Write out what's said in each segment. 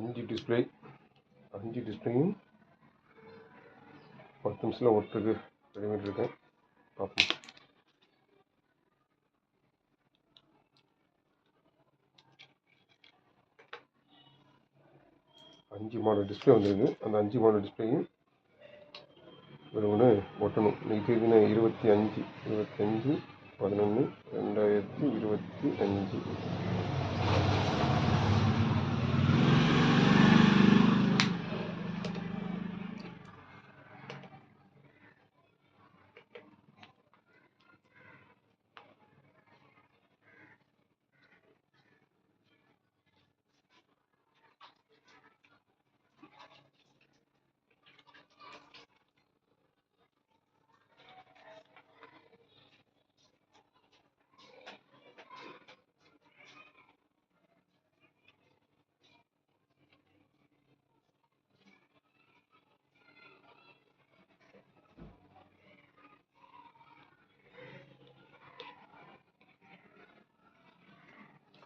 அஞ்சு டிஸ்பிளே அஞ்சு டிஸ்பிளேயும் பத்து நிமிஷத்தில் ஒட்டுருக்கு ரெடி பண்ணிட்டுருக்கேன் பார்ப்போம். அஞ்சு மாடல் டிஸ்பிளே வந்துருக்கு. அந்த அஞ்சு மாடல் டிஸ்பிளேயும் ஒரு ஒன்று ஒட்டணும். இன்னைக்கு இருபத்தி அஞ்சு இருபத்தி அஞ்சு பதினொன்று ரெண்டாயிரத்தி இருபத்தி அஞ்சு.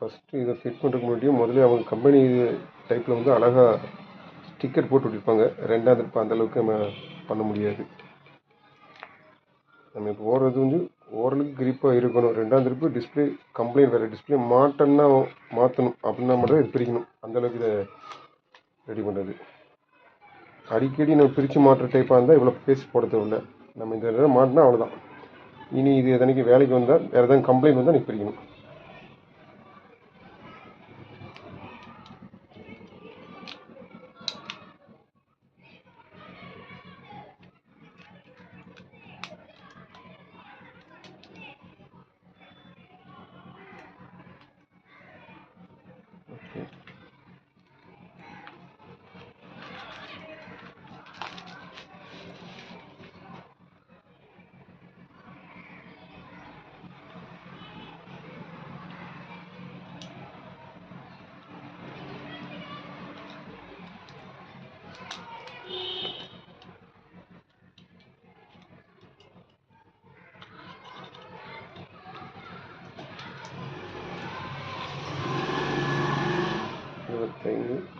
ஃபஸ்ட்டு இதை ஃபிட் பண்ணுறதுக்கு முன்னாடியே முதல்ல அவங்க கம்பெனி டைப்பில் வந்து அழகாக ஸ்டிக்கர் போட்டு விட்டிருப்பாங்க. ரெண்டாவது இப்போ அந்தளவுக்கு நம்ம பண்ண முடியாது. நம்ம இப்போ ஓடுறது வந்து ஓரளவுக்கு கிரிப்பாக இருக்கணும். ரெண்டாவது திருப்பு டிஸ்பிளே கம்ப்ளைண்ட் வேறு டிஸ்பிளே மாட்டோன்னா மாற்றணும் அப்படின்னா மட்டும் இது பிரிக்கணும். அந்தளவுக்கு இதை ரெடி பண்ணுறது அடிக்கடி நம்ம பிரித்து மாட்டுற டைப்பாக இருந்தால் இவ்வளோ பேஸ்ட் போட தேவையில்ல. நம்ம இந்த மாட்டினா அவ்வளோதான் இனி இது எதனைக்கு வேலைக்கு வந்தால் வேறு எதாவது கம்ப்ளைண்ட் வந்தால் நீ பிரிக்கணும்.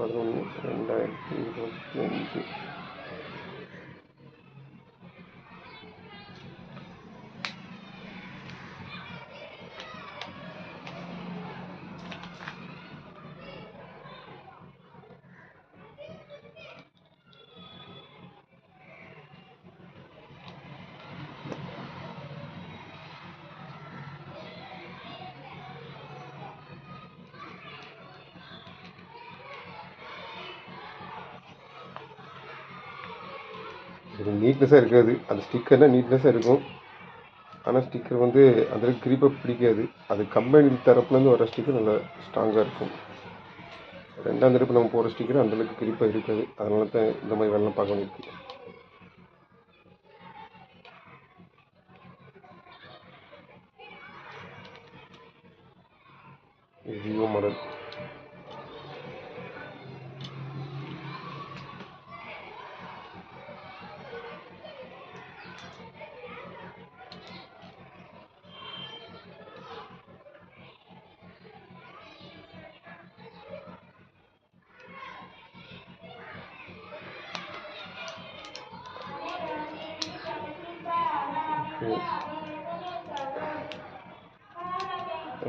இருபத்தைந்து பதினொன்று ரெண்டாயிரத்தி இருபத்தி இது நீட்னஸாக இருக்காது. அந்த ஸ்டிக்கர்னால் நீட்னஸாக இருக்கும். ஆனால் ஸ்டிக்கர் வந்து அந்தளவுக்கு கிரிப்பாக பிடிக்காது. அது கம்பெனி தரப்புலேருந்து வர ஸ்டிக்கர் நல்லா ஸ்ட்ராங்காக இருக்கும். ரெண்டாம் தரப்பு நம்ம போகிற ஸ்டிக்கர் அந்தளவுக்கு கிரிப்பாக இருக்காது. அதனால தான் இந்த மாதிரி வேலைலாம் பார்க்க வேண்டியிருக்கு இது விவோ மாடல் ஓகே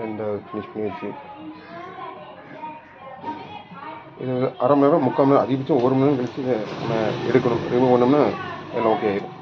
ரெண்டாவது ஃபினிஷ் பண்ணியாச்சு. இது அரை மணி நேரம் முக்கால் மணி நேரம் அதிகபட்சம் ஒரு மணி நேரம் கழிச்சு நம்ம எடுக்கணும். ரிமூவ் பண்ணோம்னா எல்லாம் ஓகே ஆயிடும்.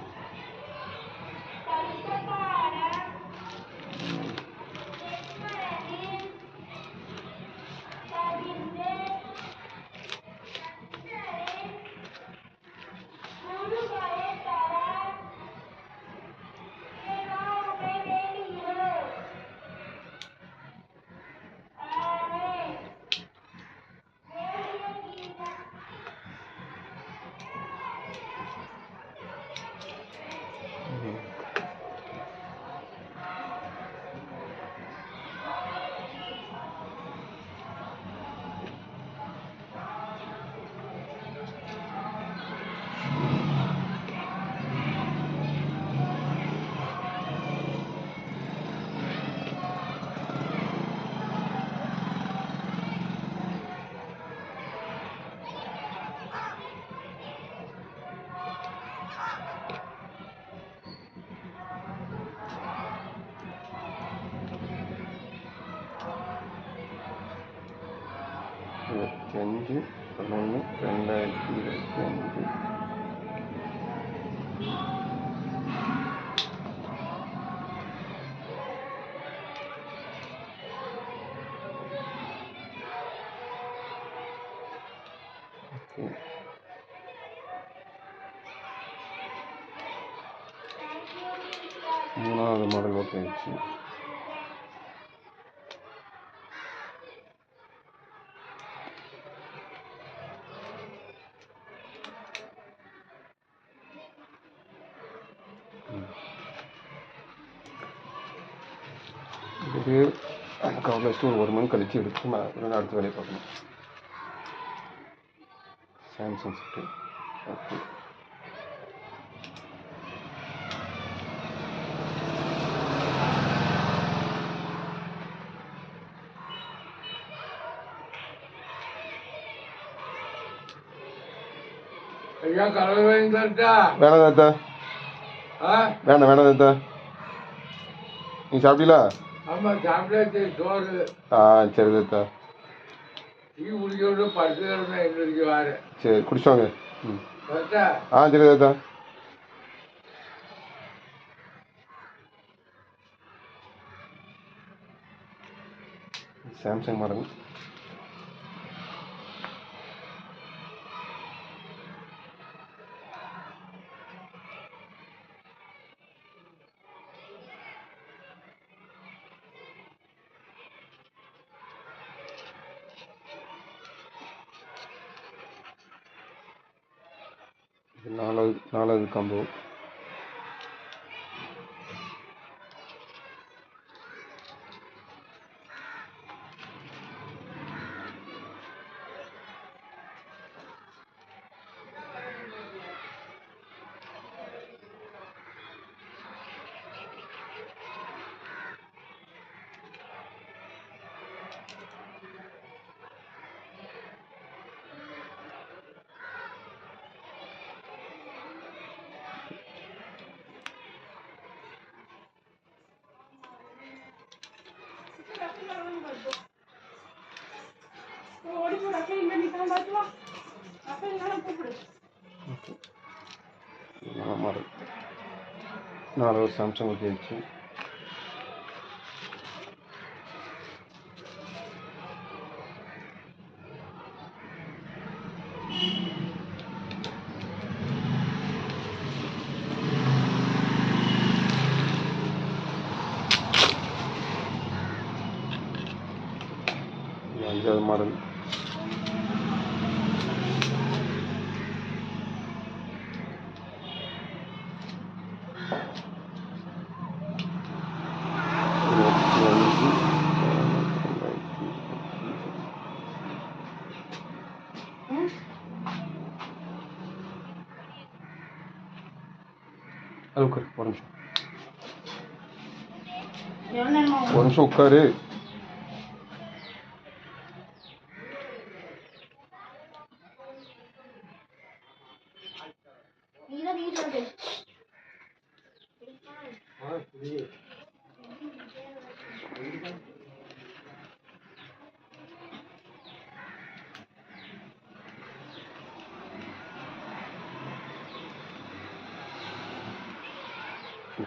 இருபத்தி அஞ்சு பதினொன்று ரெண்டாயிரத்தி இருபத்தி அஞ்சு. மூணாவது மாடல் ஓகே ஆயிடுச்சு இது வச்சுட்டு ஒரு ஒரு மணி கழிச்சு எடுத்து நான் அடுத்த வேலையை பார்க்கணும் சாம்சங் செட்டு ஓகே வேணாம் தாத்தா. வேணாம் வேணாம் தாத்தா. நீ சாப்பிட்டீங்களா? ஆ சரி தாத்தா. சரி குடிச்சு வாங்க ம் ஆ சரி தாத்தா. Samsung model. இது நாலாவது நாலாவது காம்போ நாலாவது சாம்சங் ஓகே ஆயிடுச்சு இது அஞ்சாவது மாடல் இருபத்தி அஞ்சு ரெண்டாயிரத்தி அது உட்காரு ஒரு நிமிஷம். ஒரு நிமிஷம் உட்காரு.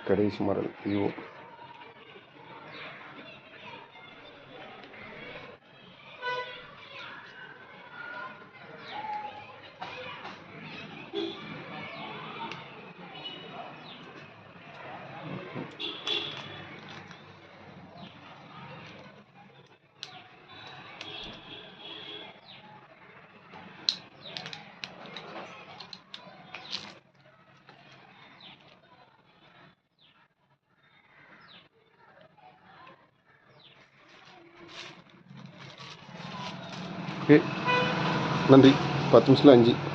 கடைசி மாடல். Vivo okay. நன்றி. பத்து நிமிஷத்தில் அஞ்சு.